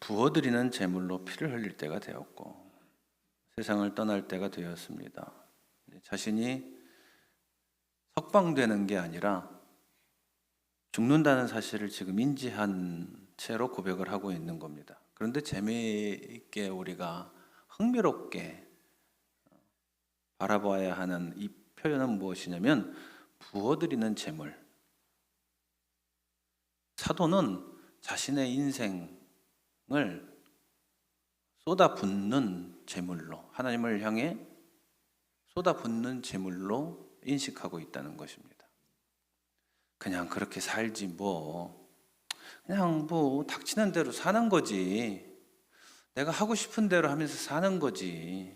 부어드리는 제물로 피를 흘릴 때가 되었고 세상을 떠날 때가 되었습니다. 자신이 석방되는 게 아니라 죽는다는 사실을 지금 인지한 채로 고백을 하고 있는 겁니다. 그런데 재미있게 우리가 흥미롭게 바라봐야 하는 이 표현은 무엇이냐면 부어드리는 제물. 사도는 자신의 인생 을 쏟아붓는 제물로 하나님을 향해 쏟아붓는 제물로 인식하고 있다는 것입니다. 그냥 그렇게 살지 뭐 그냥 뭐 닥치는 대로 사는 거지. 내가 하고 싶은 대로 하면서 사는 거지.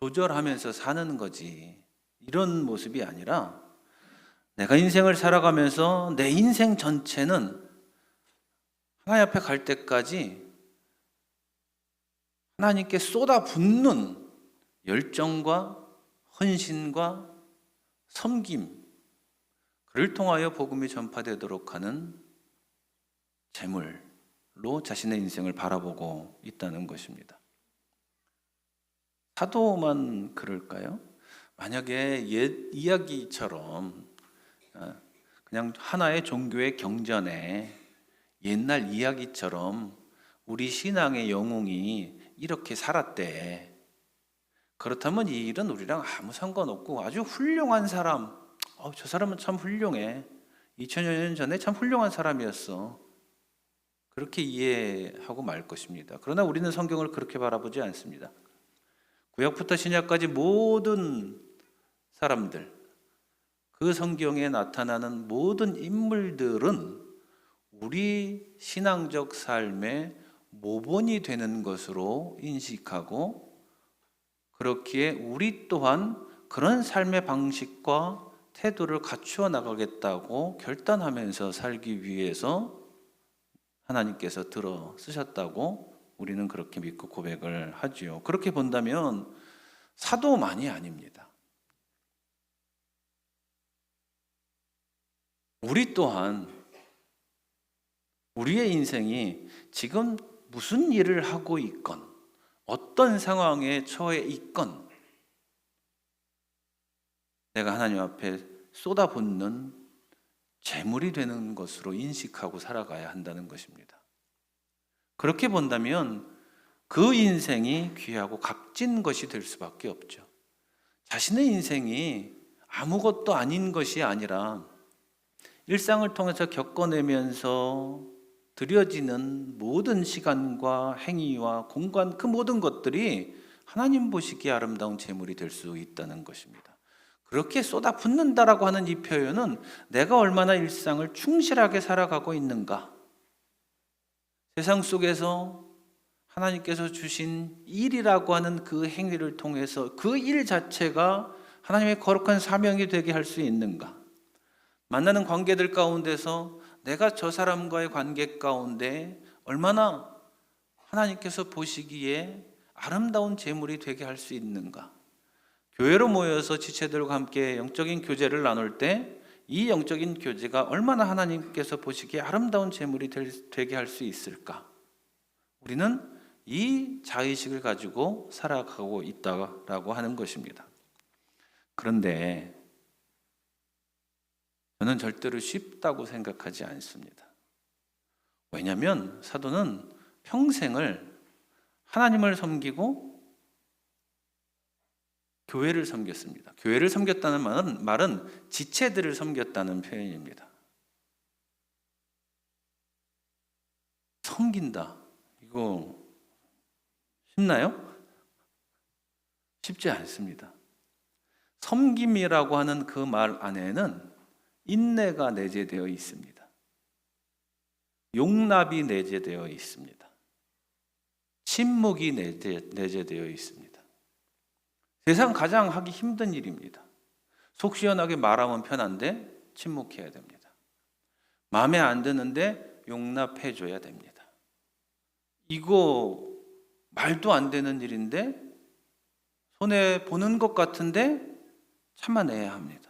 조절하면서 사는 거지. 이런 모습이 아니라 내가 인생을 살아가면서 내 인생 전체는 하나님 앞에 갈 때까지 하나님께 쏟아붓는 열정과 헌신과 섬김, 그를 통하여 복음이 전파되도록 하는 제물로 자신의 인생을 바라보고 있다는 것입니다. 사도만 그럴까요? 만약에 옛 이야기처럼 어, 그냥 하나의 종교의 경전에 옛날 이야기처럼 우리 신앙의 영웅이 이렇게 살았대. 그렇다면 이 일은 우리랑 아무 상관없고 아주 훌륭한 사람, 어, 저 사람은 참 훌륭해. 2000여 년 전에 참 훌륭한 사람이었어. 그렇게 이해하고 말 것입니다. 그러나 우리는 성경을 그렇게 바라보지 않습니다. 구약부터 신약까지 모든 사람들, 그 성경에 나타나는 모든 인물들은 우리 신앙적 삶의 모본이 되는 것으로 인식하고 그렇기에 우리 또한 그런 삶의 방식과 태도를 갖추어 나가겠다고 결단하면서 살기 위해서 하나님께서 들어 쓰셨다고 우리는 그렇게 믿고 고백을 하지요. 그렇게 본다면 사도만이 아닙니다. 우리 또한 우리의 인생이 지금 무슨 일을 하고 있건 어떤 상황에 처해 있건 내가 하나님 앞에 쏟아붓는 재물이 되는 것으로 인식하고 살아가야 한다는 것입니다. 그렇게 본다면 그 인생이 귀하고 값진 것이 될 수밖에 없죠. 자신의 인생이 아무것도 아닌 것이 아니라 일상을 통해서 겪어내면서 드려지는 모든 시간과 행위와 공간 그 모든 것들이 하나님 보시기에 아름다운 재물이 될 수 있다는 것입니다. 그렇게 쏟아붓는다라고 하는 이 표현은 내가 얼마나 일상을 충실하게 살아가고 있는가. 세상 속에서 하나님께서 주신 일이라고 하는 그 행위를 통해서 그 일 자체가 하나님의 거룩한 사명이 되게 할 수 있는가. 만나는 관계들 가운데서 내가 저 사람과의 관계 가운데 얼마나 하나님께서 보시기에 아름다운 제물이 되게 할 수 있는가. 교회로 모여서 지체들과 함께 영적인 교제를 나눌 때 이 영적인 교제가 얼마나 하나님께서 보시기에 아름다운 제물이 되게 할 수 있을까? 우리는 이 자의식을 가지고 살아가고 있다라고 하는 것입니다. 그런데 저는 절대로 쉽다고 생각하지 않습니다. 왜냐하면 사도는 평생을 하나님을 섬기고 교회를 섬겼습니다. 교회를 섬겼다는 말은, 말은 지체들을 섬겼다는 표현입니다. 섬긴다. 이거 쉽나요? 쉽지 않습니다. 섬김이라고 하는 그 말 안에는 인내가 내재되어 있습니다. 용납이 내재되어 있습니다. 침묵이 내재, 내재 되어 있습니다. 세상 가장 하기 힘든 일입니다. 속 시원하게 말하면 편한데 침묵해야 됩니다. 마음에 안 드는데 용납해 줘야 됩니다. 이거 말도 안 되는 일인데 손해 보는 것 같은데 참아내야 합니다.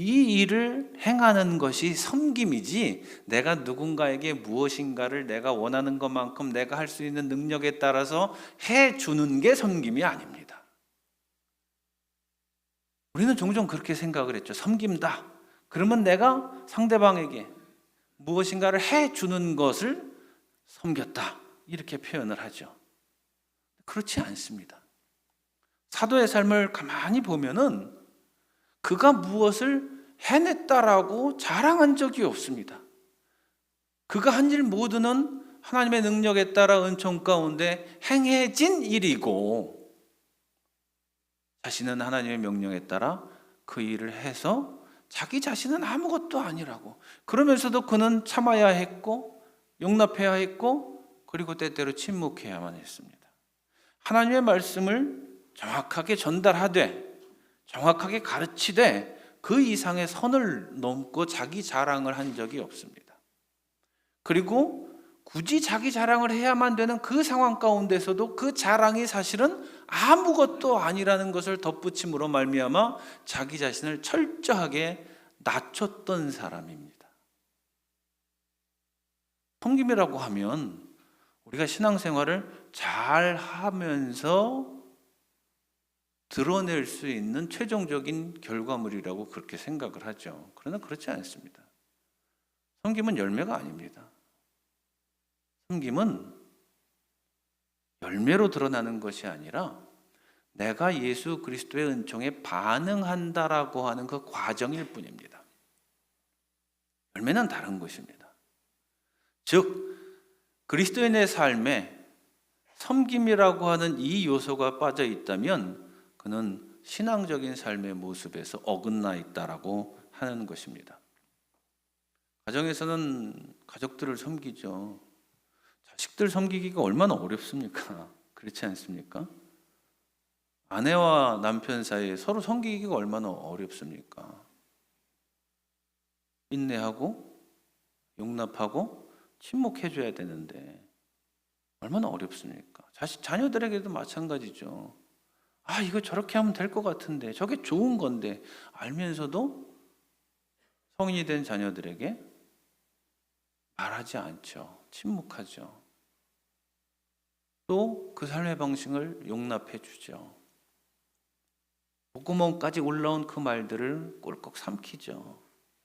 이 일을 행하는 것이 섬김이지 내가 누군가에게 무엇인가를 내가 원하는 것만큼 내가 할 수 있는 능력에 따라서 해 주는 게 섬김이 아닙니다. 우리는 종종 그렇게 생각을 했죠. 섬김다. 그러면 내가 상대방에게 무엇인가를 해 주는 것을 섬겼다. 이렇게 표현을 하죠. 그렇지 않습니다. 사도의 삶을 가만히 보면은 그가 무엇을 해냈다라고 자랑한 적이 없습니다. 그가 한 일 모두는 하나님의 능력에 따라 은총 가운데 행해진 일이고 자신은 하나님의 명령에 따라 그 일을 해서 자기 자신은 아무것도 아니라고 그러면서도 그는 참아야 했고 용납해야 했고 그리고 때때로 침묵해야만 했습니다. 하나님의 말씀을 정확하게 전달하되 정확하게 가르치되 그 이상의 선을 넘고 자기 자랑을 한 적이 없습니다. 그리고 굳이 자기 자랑을 해야만 되는 그 상황 가운데서도 그 자랑이 사실은 아무것도 아니라는 것을 덧붙임으로 말미암아 자기 자신을 철저하게 낮췄던 사람입니다. 섬김이라고 하면 우리가 신앙생활을 잘 하면서 드러낼 수 있는 최종적인 결과물이라고 그렇게 생각을 하죠. 그러나 그렇지 않습니다. 섬김은 열매가 아닙니다. 섬김은 열매로 드러나는 것이 아니라 내가 예수 그리스도의 은총에 반응한다라고 하는 그 과정일 뿐입니다. 열매는 다른 것입니다. 즉, 그리스도인의 삶에 섬김이라고 하는 이 요소가 빠져 있다면 그는 신앙적인 삶의 모습에서 어긋나 있다라고 하는 것입니다. 가정에서는 가족들을 섬기죠. 자식들 섬기기가 얼마나 어렵습니까? 그렇지 않습니까? 아내와 남편 사이에 서로 섬기기가 얼마나 어렵습니까? 인내하고 용납하고 침묵해줘야 되는데 얼마나 어렵습니까? 자식 자녀들에게도 마찬가지죠. 아 이거 저렇게 하면 될 것 같은데 저게 좋은 건데 알면서도 성인이 된 자녀들에게 말하지 않죠. 침묵하죠. 또 그 삶의 방식을 용납해 주죠. 목구멍까지 올라온 그 말들을 꼴꺽 삼키죠.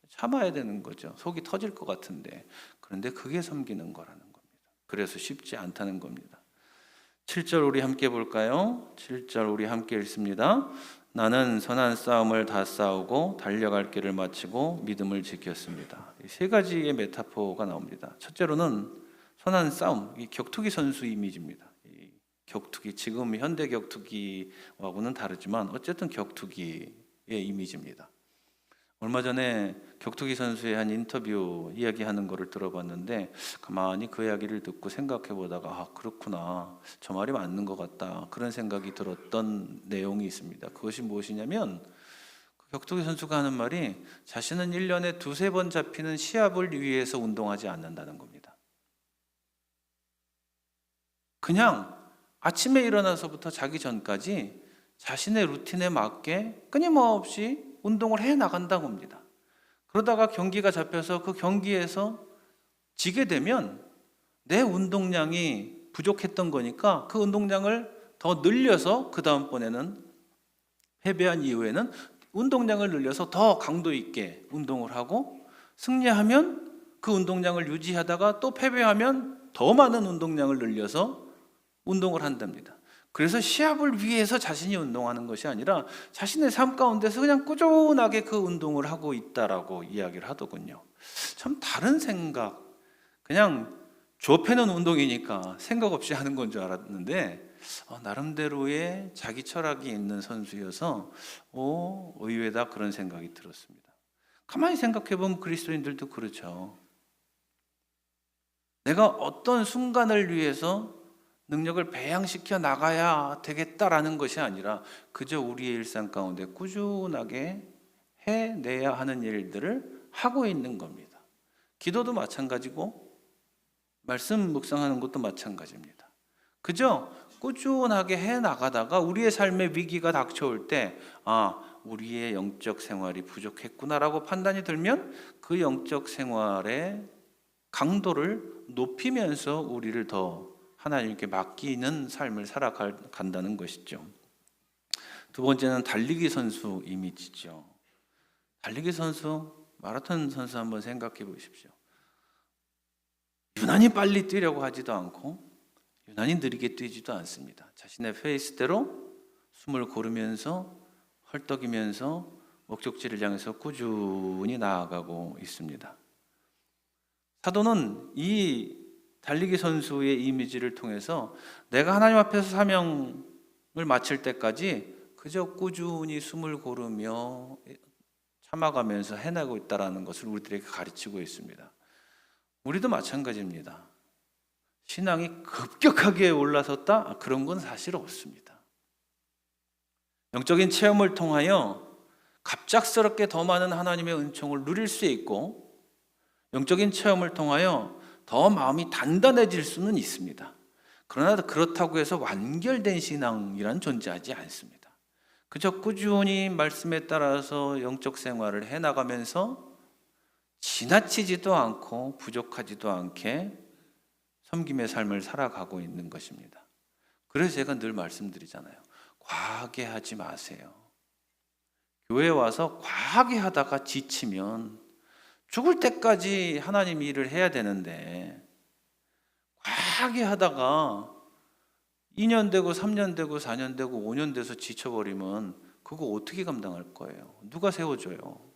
참아야 되는 거죠. 속이 터질 것 같은데. 그런데 그게 섬기는 거라는 겁니다. 그래서 쉽지 않다는 겁니다. 7절 우리 함께 볼까요? 7절 우리 함께 읽습니다. 나는 선한 싸움을 다 싸우고 달려갈 길을 마치고 믿음을 지켰습니다. 세 가지의 메타포가 나옵니다. 첫째로는 선한 싸움, 이 격투기 선수 이미지입니다. 이 격투기 지금 현대 격투기하고는 다르지만 어쨌든 격투기의 이미지입니다. 얼마 전에 격투기 선수의 한 인터뷰 이야기하는 거를 들어봤는데 가만히 그 이야기를 듣고 생각해 보다가 아 그렇구나 저 말이 맞는 것 같다 그런 생각이 들었던 내용이 있습니다. 그것이 무엇이냐면 그 격투기 선수가 하는 말이 자신은 1년에 두세 번 잡히는 시합을 위해서 운동하지 않는다는 겁니다. 그냥 아침에 일어나서부터 자기 전까지 자신의 루틴에 맞게 끊임없이 운동을 해 나간다고 합니다. 그러다가 경기가 잡혀서 그 경기에서 지게 되면 내 운동량이 부족했던 거니까 그 운동량을 더 늘려서 그 다음번에는 패배한 이후에는 운동량을 늘려서 더 강도 있게 운동을 하고 승리하면 그 운동량을 유지하다가 또 패배하면 더 많은 운동량을 늘려서 운동을 한답니다. 그래서 시합을 위해서 자신이 운동하는 것이 아니라 자신의 삶 가운데서 그냥 꾸준하게 그 운동을 하고 있다라고 이야기를 하더군요. 참 다른 생각, 그냥 좁혀놓은 운동이니까 생각 없이 하는 건 줄 알았는데 어, 나름대로의 자기 철학이 있는 선수여서 오, 의외다 그런 생각이 들었습니다. 가만히 생각해 보면 그리스도인들도 그렇죠. 내가 어떤 순간을 위해서 능력을 배양시켜 나가야 되겠다라는 것이 아니라 그저 우리의 일상 가운데 꾸준하게 해내야 하는 일들을 하고 있는 겁니다. 기도도 마찬가지고 말씀 묵상하는 것도 마찬가지입니다. 그저 꾸준하게 해 나가다가 우리의 삶의 위기가 닥쳐올 때, 아, 우리의 영적 생활이 부족했구나라고 판단이 들면 그 영적 생활의 강도를 높이면서 우리를 더 하나님께 맡기는 삶을 살아간다는 것이죠. 두 번째는 달리기 선수 이미지죠. 달리기 선수, 마라톤 선수 한번 생각해 보십시오. 유난히 빨리 뛰려고 하지도 않고 유난히 느리게 뛰지도 않습니다. 자신의 페이스대로 숨을 고르면서 헐떡이면서 목적지를 향해서 꾸준히 나아가고 있습니다. 사도는 이 달리기 선수의 이미지를 통해서 내가 하나님 앞에서 사명을 마칠 때까지 그저 꾸준히 숨을 고르며 참아가면서 해나고 있다라는 것을 우리들에게 가르치고 있습니다. 우리도 마찬가지입니다. 신앙이 급격하게 올라섰다? 아, 그런 건 사실 없습니다. 영적인 체험을 통하여 갑작스럽게 더 많은 하나님의 은총을 누릴 수 있고 영적인 체험을 통하여 더 마음이 단단해질 수는 있습니다. 그러나 그렇다고 해서 완결된 신앙이란 존재하지 않습니다. 그저 꾸준히 말씀에 따라서 영적 생활을 해 나가면서 지나치지도 않고 부족하지도 않게 섬김의 삶을 살아가고 있는 것입니다. 그래서 제가 늘 말씀드리잖아요. 과하게 하지 마세요. 교회 와서 과하게 하다가 지치면 죽을 때까지 하나님 일을 해야 되는데 과하게 하다가 2년 되고 3년 되고 4년 되고 5년 돼서 지쳐버리면 그거 어떻게 감당할 거예요? 누가 세워줘요?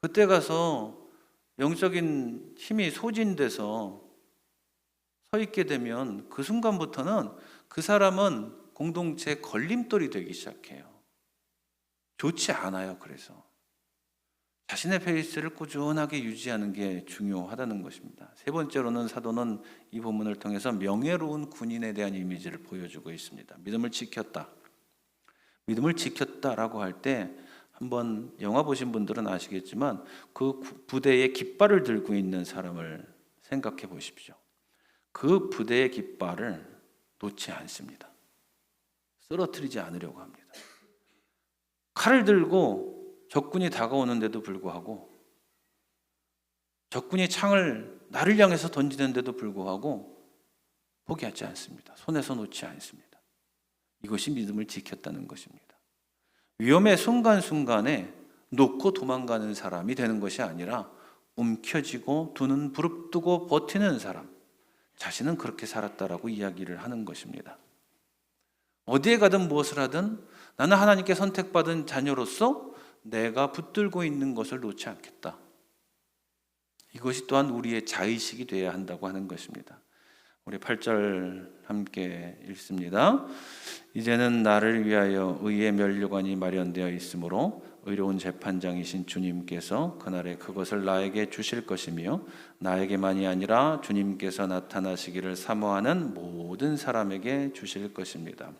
그때 가서 영적인 힘이 소진돼서 서 있게 되면 그 순간부터는 그 사람은 공동체 걸림돌이 되기 시작해요. 좋지 않아요, 그래서. 자신의 페이스를 꾸준하게 유지하는 게 중요하다는 것입니다. 세 번째로는 사도는 이 본문을 통해서 명예로운 군인에 대한 이미지를 보여주고 있습니다. 믿음을 지켰다. 믿음을 지켰다라고 할 때 한번 영화 보신 분들은 아시겠지만 그 부대에 깃발을 들고 있는 사람을 생각해 보십시오. 그 부대의 깃발을 놓지 않습니다. 쓰러뜨리지 않으려고 합니다. 칼을 들고 적군이 다가오는데도 불구하고 적군이 창을 나를 향해서 던지는데도 불구하고 포기하지 않습니다. 손에서 놓지 않습니다. 이것이 믿음을 지켰다는 것입니다. 위험의 순간순간에 놓고 도망가는 사람이 되는 것이 아니라 움켜쥐고 두는 부릅뜨고 버티는 사람. 자신은 그렇게 살았다라고 이야기를 하는 것입니다. 어디에 가든 무엇을 하든 나는 하나님께 선택받은 자녀로서 내가 붙들고 있는 것을 놓지 않겠다. 이것이 또한 우리의 자의식이 되어야 한다고 하는 것입니다. 우리 8절 함께 읽습니다. 이제는 나를 위하여 의의 면류관이 마련되어 있으므로 의로운 재판장이신 주님께서 그날에 그것을 나에게 주실 것이며 나에게만이 아니라 주님께서 나타나시기를 사모하는 모든 사람에게 주실 것입니다.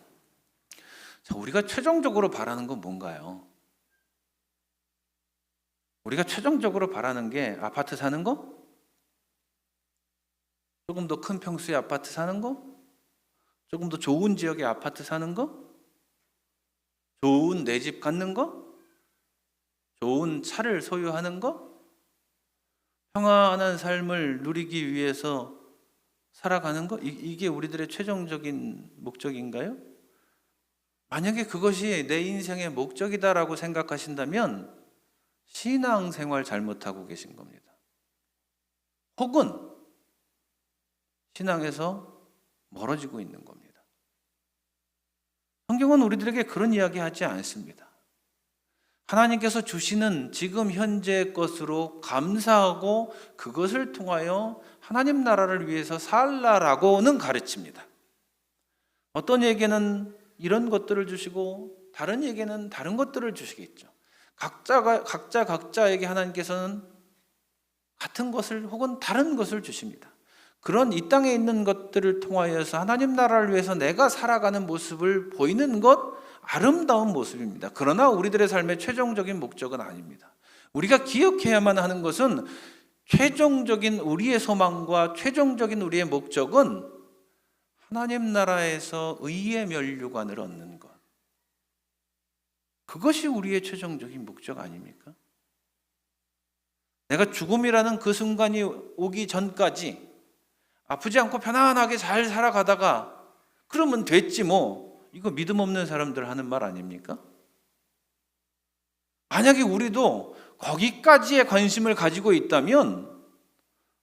자, 우리가 최종적으로 바라는 건 뭔가요? 우리가 최종적으로 바라는 게 아파트 사는 거? 조금 더 큰 평수의 아파트 사는 거? 조금 더 좋은 지역의 아파트 사는 거? 좋은 내 집 갖는 거? 좋은 차를 소유하는 거? 평안한 삶을 누리기 위해서 살아가는 거? 이게 우리들의 최종적인 목적인가요? 만약에 그것이 내 인생의 목적이다라고 생각하신다면 신앙생활 잘못하고 계신 겁니다. 혹은 신앙에서 멀어지고 있는 겁니다. 성경은 우리들에게 그런 이야기 하지 않습니다. 하나님께서 주시는 지금 현재의 것으로 감사하고 그것을 통하여 하나님 나라를 위해서 살라라고는 가르칩니다. 어떤 얘기는 이런 것들을 주시고 다른 얘기는 다른 것들을 주시겠죠. 각자가 각자 각자에게 하나님께서는 같은 것을 혹은 다른 것을 주십니다. 그런 이 땅에 있는 것들을 통하여서 하나님 나라를 위해서 내가 살아가는 모습을 보이는 것 아름다운 모습입니다. 그러나 우리들의 삶의 최종적인 목적은 아닙니다. 우리가 기억해야만 하는 것은 최종적인 우리의 소망과 최종적인 우리의 목적은 하나님 나라에서 의의 면류관을 얻는 것. 그것이 우리의 최종적인 목적 아닙니까? 내가 죽음이라는 그 순간이 오기 전까지 아프지 않고 편안하게 잘 살아가다가 그러면 됐지 뭐. 이거 믿음 없는 사람들 하는 말 아닙니까? 만약에 우리도 거기까지의 관심을 가지고 있다면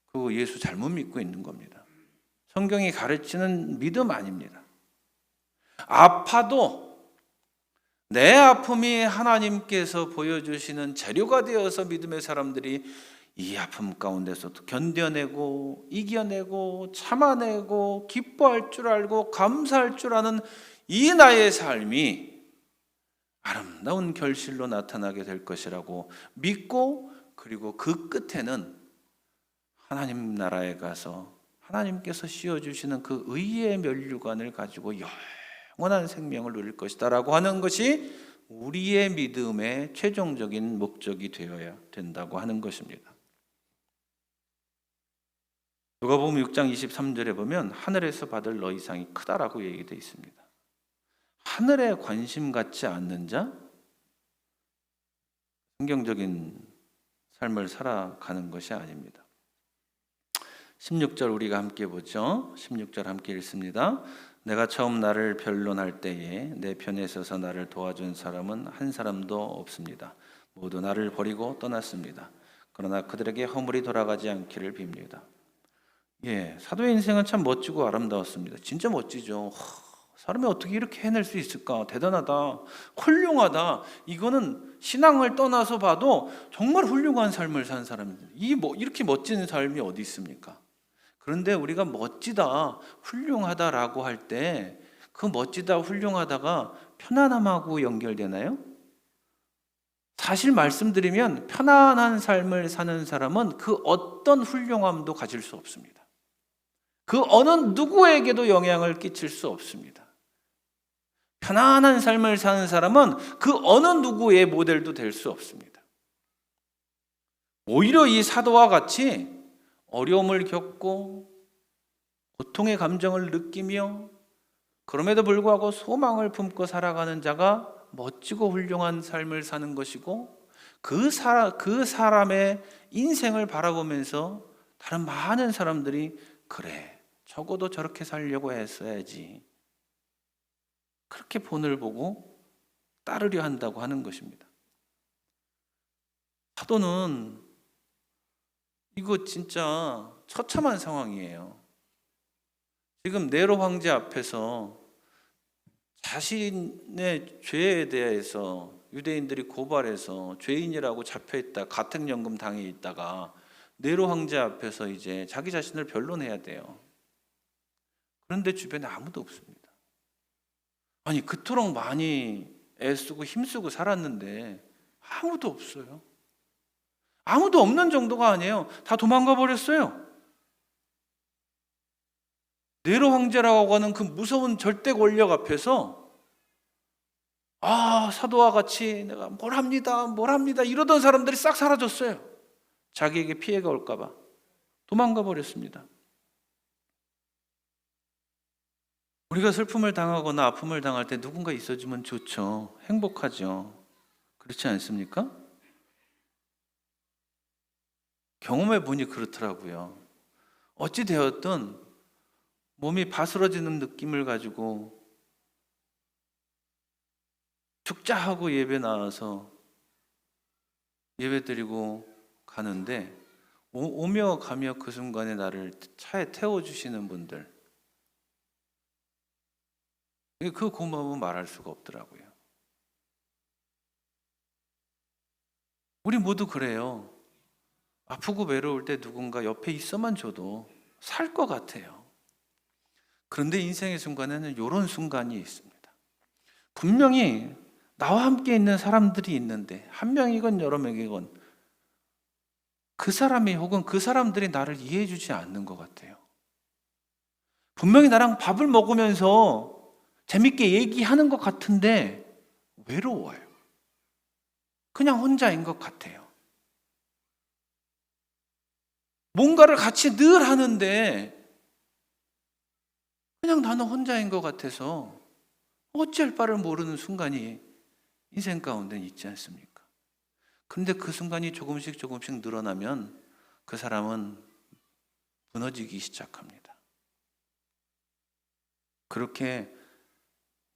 그거 예수 잘못 믿고 있는 겁니다. 성경이 가르치는 믿음 아닙니다. 아파도 내 아픔이 하나님께서 보여주시는 재료가 되어서 믿음의 사람들이 이 아픔 가운데서도 견뎌내고 이겨내고 참아내고 기뻐할 줄 알고 감사할 줄 아는 이 나의 삶이 아름다운 결실로 나타나게 될 것이라고 믿고 그리고 그 끝에는 하나님 나라에 가서 하나님께서 씌워주시는 그 의의 면류관을 가지고 영원한 생명을 누릴 것이다라고 하는 것이 우리의 믿음의 최종적인 목적이 되어야 된다고 하는 것입니다. 누가복음 6장 23절에 보면 하늘에서 받을 너 이상이 크다라고 얘기되어 있습니다. 하늘에 관심 갖지 않는 자 성경적인 삶을 살아가는 것이 아닙니다. 16절 우리가 함께 보죠. 16절 함께 읽습니다. 내가 처음 나를 변론할 때에 내 편에 서서 나를 도와준 사람은 한 사람도 없습니다. 모두 나를 버리고 떠났습니다. 그러나 그들에게 허물이 돌아가지 않기를 빕니다. 예, 사도의 인생은 참 멋지고 아름다웠습니다. 진짜 멋지죠. 하, 사람이 어떻게 이렇게 해낼 수 있을까? 대단하다. 훌륭하다. 이거는 신앙을 떠나서 봐도 정말 훌륭한 삶을 산 사람입니다. 이 뭐, 이렇게 멋진 삶이 어디 있습니까? 그런데 우리가 멋지다, 훌륭하다라고 할 때 그 멋지다, 훌륭하다가 편안함하고 연결되나요? 사실 말씀드리면 편안한 삶을 사는 사람은 그 어떤 훌륭함도 가질 수 없습니다. 그 어느 누구에게도 영향을 끼칠 수 없습니다. 편안한 삶을 사는 사람은 그 어느 누구의 모델도 될 수 없습니다. 오히려 이 사도와 같이 어려움을 겪고 고통의 감정을 느끼며 그럼에도 불구하고 소망을 품고 살아가는 자가 멋지고 훌륭한 삶을 사는 것이고 그, 사, 그 사람의 인생을 바라보면서 다른 많은 사람들이 그래 적어도 저렇게 살려고 했어야지 그렇게 본을 보고 따르려 한다고 하는 것입니다. 사도는 이거 진짜 처참한 상황이에요. 지금 네로 황제 앞에서 자신의 죄에 대해서 유대인들이 고발해서 죄인이라고 잡혀 있다 가택연금 당해 있다가 네로 황제 앞에서 이제 자기 자신을 변론해야 돼요. 그런데 주변에 아무도 없습니다. 아니 그토록 많이 애쓰고 힘쓰고 살았는데 아무도 없어요. 아무도 없는 정도가 아니에요. 다 도망가 버렸어요. 네로 황제라고 하는 그 무서운 절대 권력 앞에서 아 사도와 같이 내가 뭘 합니다, 뭘 합니다 이러던 사람들이 싹 사라졌어요. 자기에게 피해가 올까봐 도망가 버렸습니다. 우리가 슬픔을 당하거나 아픔을 당할 때 누군가 있어주면 좋죠. 행복하죠. 그렇지 않습니까? 경험해 보니 그렇더라고요. 어찌 되었든 몸이 바스러지는 느낌을 가지고 죽자 하고 예배 나와서 예배 드리고 가는데 오, 며 가며 그 순간에 나를 차에 태워 주시는 분들 그 고마움은 말할 수가 없더라고요. 우리 모두 그래요. 아프고 외로울 때 누군가 옆에 있어만 줘도 살 것 같아요. 그런데 인생의 순간에는 이런 순간이 있습니다. 분명히 나와 함께 있는 사람들이 있는데 한 명이건 여러 명이건 그 사람이 혹은 그 사람들이 나를 이해해 주지 않는 것 같아요. 분명히 나랑 밥을 먹으면서 재밌게 얘기하는 것 같은데 외로워요. 그냥 혼자인 것 같아요. 뭔가를 같이 늘 하는데 그냥 나는 혼자인 것 같아서 어찌할 바를 모르는 순간이 인생 가운데 있지 않습니까? 그런데 그 순간이 조금씩 조금씩 늘어나면 그 사람은 무너지기 시작합니다. 그렇게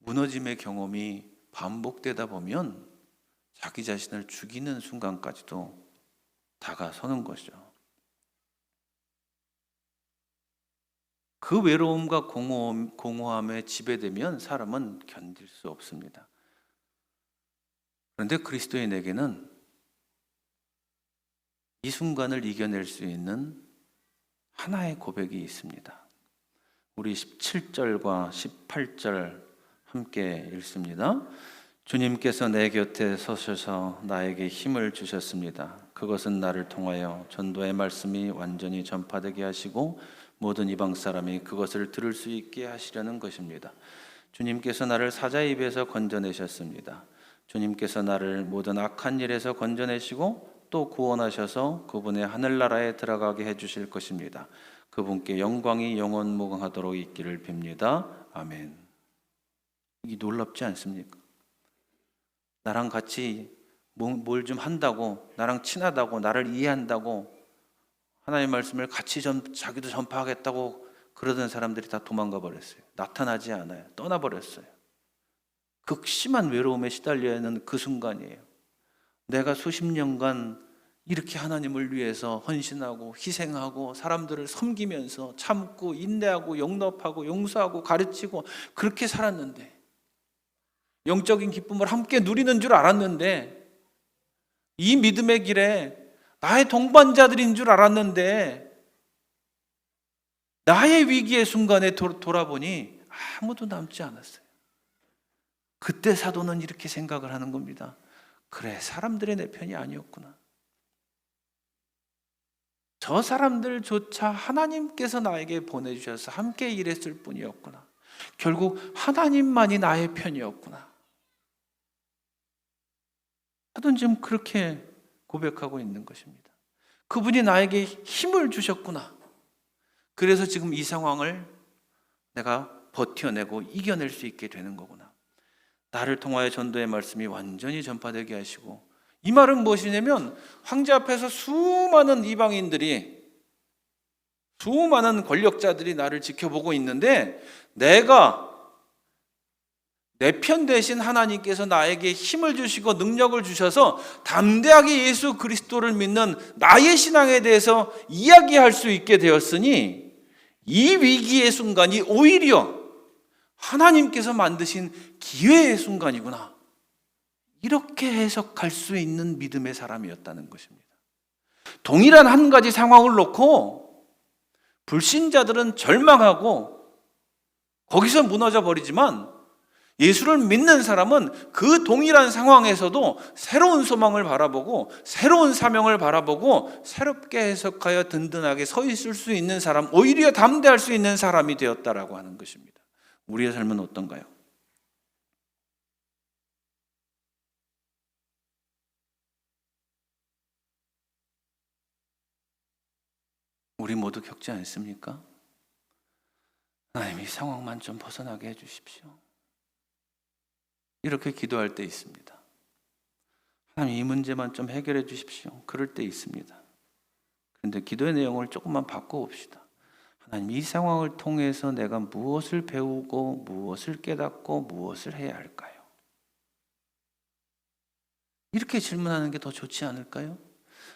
무너짐의 경험이 반복되다 보면 자기 자신을 죽이는 순간까지도 다가서는 것이죠. 그 외로움과 공허함, 공허함에 지배되면 사람은 견딜 수 없습니다. 그런데 그리스도인에게는 이 순간을 이겨낼 수 있는 하나의 고백이 있습니다. 우리 17절과 18절 함께 읽습니다. 주님께서 내 곁에 서셔서 나에게 힘을 주셨습니다. 그것은 나를 통하여 전도의 말씀이 완전히 전파되게 하시고 모든 이방 사람이 그것을 들을 수 있게 하시려는 것입니다. 주님께서 나를 사자의 입에서 건져내셨습니다. 주님께서 나를 모든 악한 일에서 건져내시고 또 구원하셔서 그분의 하늘나라에 들어가게 해주실 것입니다. 그분께 영광이 영원 무궁하도록 있기를 빕니다. 아멘. 이 놀랍지 않습니까? 나랑 같이 뭘 좀 한다고, 나랑 친하다고, 나를 이해한다고 하나님의 말씀을 같이 전 자기도 전파하겠다고 그러던 사람들이 다 도망가 버렸어요. 나타나지 않아요. 떠나 버렸어요. 극심한 외로움에 시달려 있는 그 순간이에요. 내가 수십 년간 이렇게 하나님을 위해서 헌신하고 희생하고 사람들을 섬기면서 참고 인내하고 용납하고 용서하고 가르치고 그렇게 살았는데 영적인 기쁨을 함께 누리는 줄 알았는데 이 믿음의 길에 나의 동반자들인 줄 알았는데 나의 위기의 순간에 도, 돌아보니 아무도 남지 않았어요. 그때 사도는 이렇게 생각을 하는 겁니다. 그래, 사람들의 내 편이 아니었구나. 저 사람들조차 하나님께서 나에게 보내주셔서 함께 일했을 뿐이었구나. 결국 하나님만이 나의 편이었구나. 하던 지금 그렇게 고백하고 있는 것입니다. 그분이 나에게 힘을 주셨구나. 그래서 지금 이 상황을 내가 버텨내고 이겨낼 수 있게 되는 거구나. 나를 통하여 전도의 말씀이 완전히 전파되게 하시고 이 말은 무엇이냐면 황제 앞에서 수많은 이방인들이 수많은 권력자들이 나를 지켜보고 있는데 내가 내 편 대신 하나님께서 나에게 힘을 주시고 능력을 주셔서 담대하게 예수 그리스도를 믿는 나의 신앙에 대해서 이야기할 수 있게 되었으니 이 위기의 순간이 오히려 하나님께서 만드신 기회의 순간이구나. 이렇게 해석할 수 있는 믿음의 사람이었다는 것입니다. 동일한 한 가지 상황을 놓고 불신자들은 절망하고 거기서 무너져 버리지만 예수를 믿는 사람은 그 동일한 상황에서도 새로운 소망을 바라보고 새로운 사명을 바라보고 새롭게 해석하여 든든하게 서 있을 수 있는 사람, 오히려 담대할 수 있는 사람이 되었다라고 하는 것입니다. 우리의 삶은 어떤가요? 우리 모두 겪지 않습니까? 하나님 이 상황만 좀 벗어나게 해주십시오. 이렇게 기도할 때 있습니다. 하나님 이 문제만 좀 해결해 주십시오. 그럴 때 있습니다. 그런데 기도의 내용을 조금만 바꿔봅시다. 하나님 이 상황을 통해서 내가 무엇을 배우고 무엇을 깨닫고 무엇을 해야 할까요? 이렇게 질문하는 게 더 좋지 않을까요?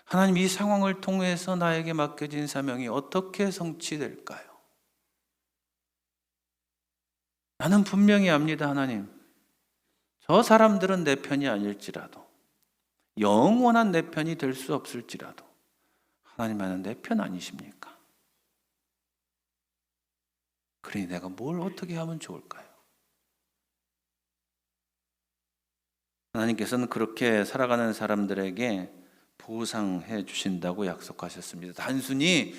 하나님 이 상황을 통해서 나에게 맡겨진 사명이 어떻게 성취될까요? 나는 분명히 압니다, 하나님. 저 사람들은 내 편이 아닐지라도, 영원한 내 편이 될 수 없을지라도, 하나님은 내 편 아니십니까? 그러니 내가 뭘 어떻게 하면 좋을까요? 하나님께서는 그렇게 살아가는 사람들에게 보상해 주신다고 약속하셨습니다. 단순히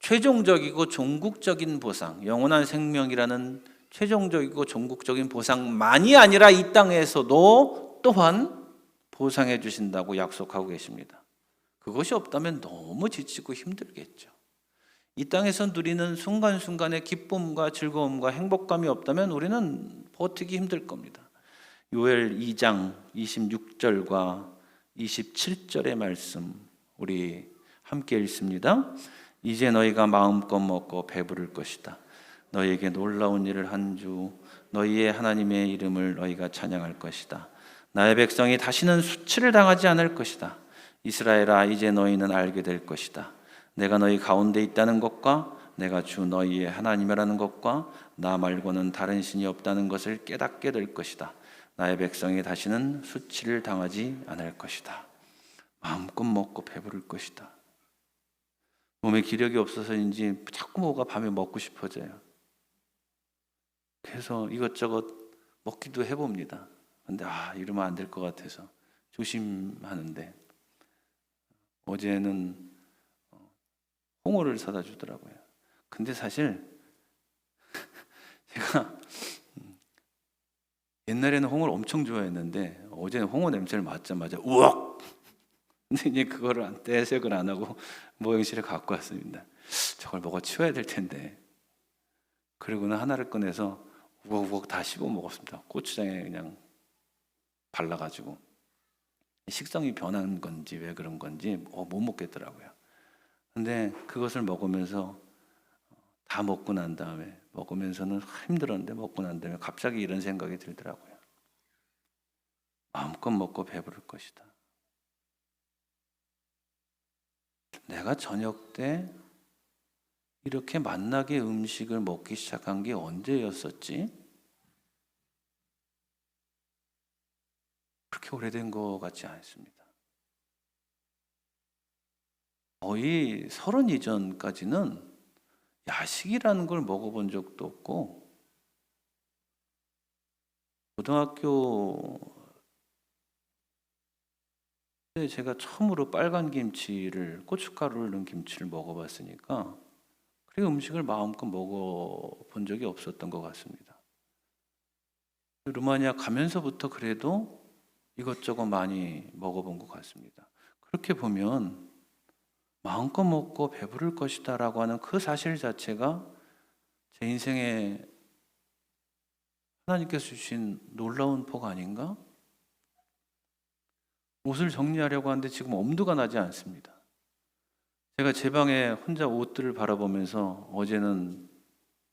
최종적이고 종국적인 보상, 영원한 생명이라는 최종적이고 종국적인 보상만이 아니라 이 땅에서도 또한 보상해 주신다고 약속하고 계십니다. 그것이 없다면 너무 지치고 힘들겠죠. 이 땅에서 누리는 순간순간의 기쁨과 즐거움과 행복감이 없다면 우리는 버티기 힘들 겁니다. 요엘 2장 26절과 27절의 말씀 우리 함께 읽습니다. 이제 너희가 마음껏 먹고 배부를 것이다. 너희에게 놀라운 일을 한 주 너희의 하나님의 이름을 너희가 찬양할 것이다. 나의 백성이 다시는 수치를 당하지 않을 것이다. 이스라엘아 이제 너희는 알게 될 것이다. 내가 너희 가운데 있다는 것과 내가 주 너희의 하나님이라는 것과 나 말고는 다른 신이 없다는 것을 깨닫게 될 것이다. 나의 백성이 다시는 수치를 당하지 않을 것이다. 마음껏 먹고 배부를 것이다. 몸에 기력이 없어서인지 자꾸 뭐가 밤에 먹고 싶어져요. 그래서 이것저것 먹기도 해봅니다. 근데 아 이러면 안 될 것 같아서 조심하는데 어제는 어, 홍어를 사다 주더라고요. 근데 사실 제가 음, 옛날에는 홍어를 엄청 좋아했는데 어제는 홍어 냄새를 맡자마자 우악! 근데 이제 그거를 안 떼색을 안 하고 모형실에 갖고 왔습니다. 저걸 먹어 치워야 될 텐데. 그리고는 하나를 꺼내서 우걱우걱 다 씹어 먹었습니다. 고추장에 그냥 발라가지고 식성이 변한 건지 왜 그런 건지 어, 못 먹겠더라고요. 근데 그것을 먹으면서 다 먹고 난 다음에 먹으면서는 힘들었는데 먹고 난 다음에 갑자기 이런 생각이 들더라고요. 마음껏 먹고 배부를 것이다. 내가 저녁 때 이렇게 맛나게 음식을 먹기 시작한 게 언제였었지? 그렇게 오래된 것 같지 않습니다. 거의 서른 이전까지는 야식이라는 걸 먹어본 적도 없고 고등학교 때 제가 처음으로 빨간 김치를 고춧가루를 넣은 김치를 먹어봤으니까 그렇게 음식을 마음껏 먹어본 적이 없었던 것 같습니다. 루마니아 가면서부터 그래도 이것저것 많이 먹어본 것 같습니다. 그렇게 보면 마음껏 먹고 배부를 것이다 라고 하는 그 사실 자체가 제 인생에 하나님께서 주신 놀라운 복 아닌가? 옷을 정리하려고 하는데 지금 엄두가 나지 않습니다. 제가 제 방에 혼자 옷들을 바라보면서 어제는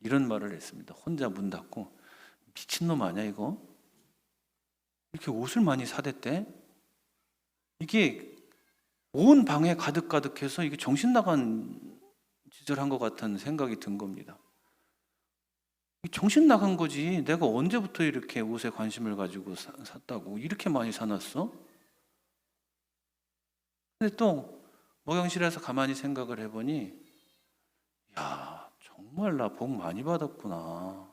이런 말을 했습니다. 혼자 문 닫고 미친놈 아니야 이거? 이렇게 옷을 많이 사댔대? 이게 온 방에 가득가득해서 이게 정신 나간 짓을 한 것 같은 생각이 든 겁니다. 이 정신 나간 거지. 내가 언제부터 이렇게 옷에 관심을 가지고 사- 샀다고 이렇게 많이 사놨어? 근데 또 목욕실에서 가만히 생각을 해보니, 야 정말 나 복 많이 받았구나.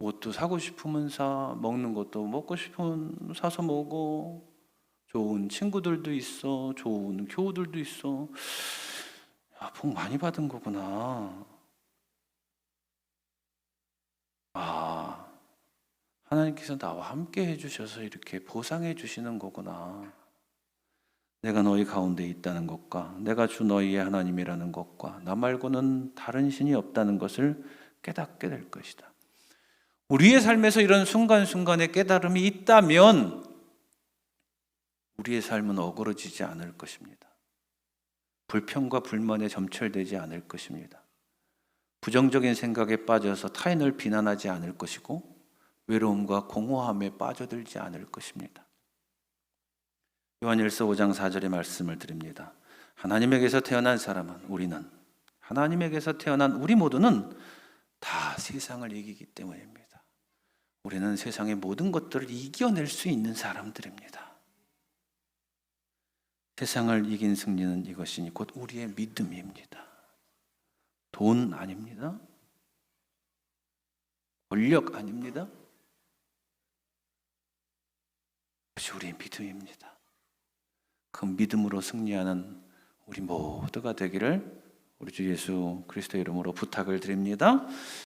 옷도 사고 싶으면 사, 먹는 것도 먹고 싶으면 사서 먹어. 좋은 친구들도 있어, 좋은 교우들도 있어. 야, 복 많이 받은 거구나. 아, 하나님께서 나와 함께 해주셔서 이렇게 보상해 주시는 거구나. 내가 너희 가운데 있다는 것과 내가 주 너희의 하나님이라는 것과 나 말고는 다른 신이 없다는 것을 깨닫게 될 것이다. 우리의 삶에서 이런 순간순간의 깨달음이 있다면 우리의 삶은 어그러지지 않을 것입니다. 불평과 불만에 점철되지 않을 것입니다. 부정적인 생각에 빠져서 타인을 비난하지 않을 것이고 외로움과 공허함에 빠져들지 않을 것입니다. 요한일서 5장 4절의 말씀을 드립니다. 하나님에게서 태어난 사람은 우리는 하나님에게서 태어난 우리 모두는 다 세상을 이기기 때문입니다. 우리는 세상의 모든 것들을 이겨낼 수 있는 사람들입니다. 세상을 이긴 승리는 이것이니 곧 우리의 믿음입니다. 돈 아닙니다. 권력 아닙니다. 그것이 우리의 믿음입니다. 그 믿음으로 승리하는 우리 모두가 되기를 우리 주 예수 그리스도 이름으로 부탁을 드립니다.